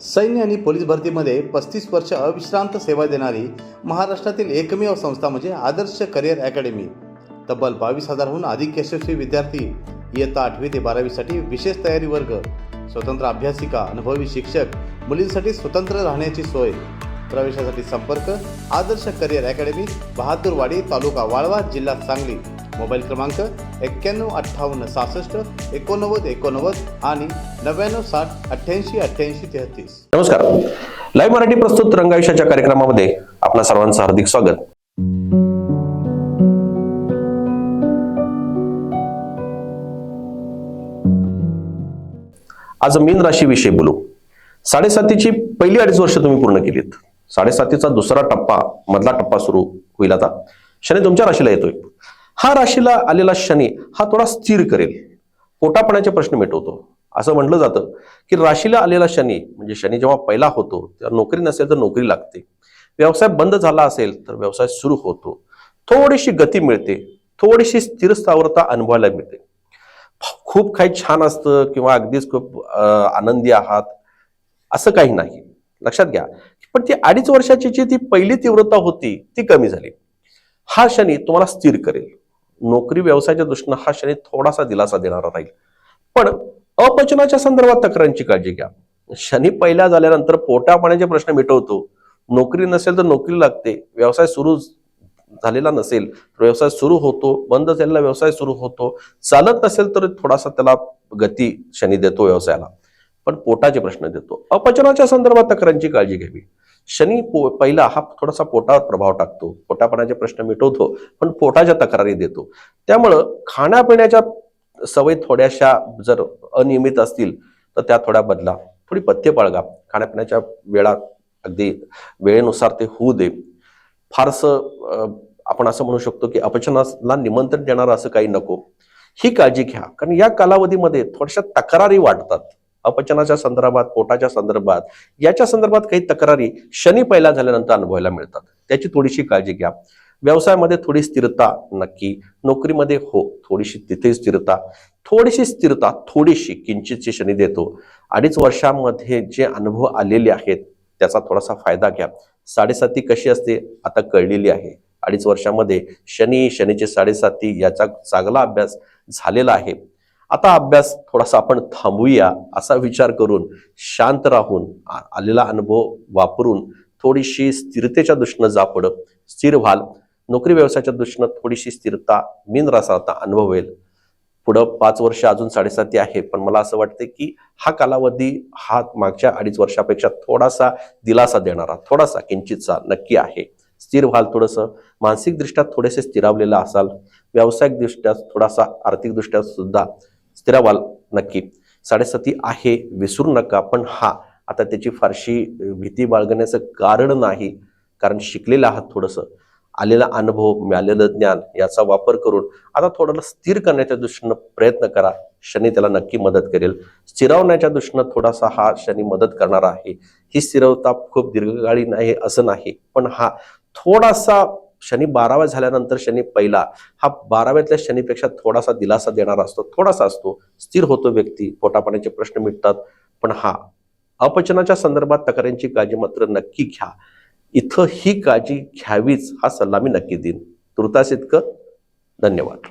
सैन्य आणि पोलीस भरतीमध्ये पस्तीस वर्ष अविश्रांत सेवा देणारी महाराष्ट्रातील एकमेव संस्था म्हणजे आदर्श करिअर अकॅडमी. तब्बल बावीस हजारहून अधिक यशस्वी विद्यार्थी इयत्ता आठवी ते बारावीसाठी विशेष तयारी वर्ग स्वतंत्र अभ्यासिका अनुभवी शिक्षक मुलींसाठी स्वतंत्र राहण्याची सोय. प्रवेशासाठी संपर्क आदर्श करिअर अकॅडमी बहादूरवाडी तालुका वाळवा जिल्हा सांगली. मोबाईल क्रमांक एक्क्याण्णव अठ्ठावन्न सहासष्ट एकोणनव्वद एकोणनव्वद आणि नव्याण्णव साठ अठ्ठ्याऐंशी अठ्ठ्याऐंशी तेहतीस. नमस्कार. लाईव्ह मराठी प्रस्तुत रंगायुष्याच्या कार्यक्रमामध्ये आपणा सर्वांचं हार्दिक स्वागत. आज मीन राशीविषयी बोलू. साडेसातीची पहिली अडीच वर्ष तुम्ही पूर्ण केलीत. साडेसातीचा दुसरा टप्पा मधला टप्पा सुरू होईल आता. शनी तुमच्या राशीला येतोय. हा राशीला आलेला शनी हा थोडा स्थिर करेल. पोटापणाचे प्रश्न मिटवतो. असं म्हटलं जातं की राशीला आलेला शनी म्हणजे शनी जेव्हा पहिला होतो तेव्हा नोकरी नसेल तर नोकरी लागते. व्यवसाय बंद झाला असेल तर व्यवसाय सुरू होतो. थोडीशी गती मिळते. थोडीशी स्थिर स्थावरता अनुभवायला मिळते. खूप काही छान असतं किंवा अगदीच खूप आनंदी आहात. असं काही नाही. लक्षात घ्या. पण ती अडीच वर्षाची जी ती पहिली तीव्रता होती ती कमी झाली. हा शनी तुम्हाला स्थिर करेल. नोकरी व्यवसायाच्या दृष्टीनं हा शनी थोडासा दिलासा देणारा राहील. पण अपचनाच्या संदर्भात तक्रारींची काळजी घ्या. शनी पहिल्या झाल्यानंतर पोटा पाण्याचे प्रश्न मिटवतो. नोकरी नसेल तर नोकरी लागते. व्यवसाय सुरू झालेला नसेल तर व्यवसाय सुरू होतो. बंद झालेला व्यवसाय सुरू होतो. चालत नसेल तर थोडासा त्याला गती शनी देतो व्यवसायाला. पण पोटाचे प्रश्न देतो. अपचनाच्या संदर्भात तक्रांची काळजी घ्यावी. शनी पो- पहिला हा थोडासा पोटावर प्रभाव टाकतो. पोटापणाचे प्रश्न मिटवतो पण पोटाच्या तक्रारी देतो. त्यामुळं खाण्यापिण्याच्या सवयी थोड्याशा जर अनियमित असतील तर त्या थोड्या बदला. थोडी पथ्य बाळगा. खाण्यापिण्याच्या वेळा अगदी वेळेनुसार ते होऊ दे. फारसं आपण असं म्हणू शकतो की अपचनाला निमंत्रण देणारं असं काही नको. ही काळजी घ्या. कारण या कालावधीमध्ये थोड्याशा तक्रारी वाटतात अपचनाच्या संदर्भात पोटाच्या संदर्भात याच्या संदर्भात काही तक्रारी शनी पहिला झाल्यानंतर अनुभवायला मिळतात. त्याची थोडीशी काळजी घ्या. व्यवसायामध्ये थोडी स्थिरता नक्की. नोकरीमध्ये हो थोडीशी तिथे स्थिरता. थोडीशी स्थिरता थोडीशी किंचितची शनी देतो. अडीच वर्षामध्ये जे अनुभव आलेले आहेत त्याचा थोडासा फायदा घ्या. साडेसाती कशी असते आता कळलेली आहे. अडीच वर्षामध्ये शनी शनीचे साडेसाती याचा चांगला अभ्यास झालेला आहे. आता अभ्यास थोडासा आपण थांबूया असा विचार करून शांत राहून आलेला अनुभव वापरून थोडीशी स्थिरतेच्या दृष्टीनं जा स्थिर व्हाल. नोकरी व्यवसायाच्या दृष्टीनं थोडीशी स्थिरता मीन रसाचा अनुभव होईल पुढं पाच वर्ष अजून साडेसाती आहे पण मला असं वाटतं की हा कालावधी हा मागच्या अडीच वर्षापेक्षा थोडासा दिलासा देणारा थोडासा किंचितचा नक्की आहे. स्थिर व्हाल थोडंसं. मानसिकदृष्ट्या थोडेसे स्थिरावलेला असाल. व्यावसायिकदृष्ट्या थोडासा आर्थिकदृष्ट्या सुद्धा स्थिरावाल व्हाल नक्की. साडेसाती आहे विसरू नका पण हा आता त्याची फारशी भीती बाळगण्याचं कारण नाही कारण शिकलेलं आहात थोडंसं. आलेला अनुभव मिळालेलं ज्ञान याचा वापर करून आता थोडं स्थिर करण्याच्या दृष्टीनं प्रयत्न करा. शनी त्याला नक्की मदत करेल. स्थिरावण्याच्या दृष्टीनं थोडासा हा शनी मदत करणारा आहे. ही स्थिरवता खूप दीर्घकाळी नाही असं नाही पण हा थोडासा शनी बाराव्या झाल्यानंतर शनी पहिला हा बाराव्यातल्या शनीपेक्षा थोडासा दिलासा देणारा असतो थोडासा असतो स्थिर होतो व्यक्ती पोटापाण्याचे प्रश्न मिटतात. पण हा अपचनाच्या संदर्भात तक्रारींची काळजी मात्र नक्की घ्या. इथं ही काळजी घ्यावीच हा सल्ला मी नक्की देईन. तुर्तास इतकं धन्यवाद.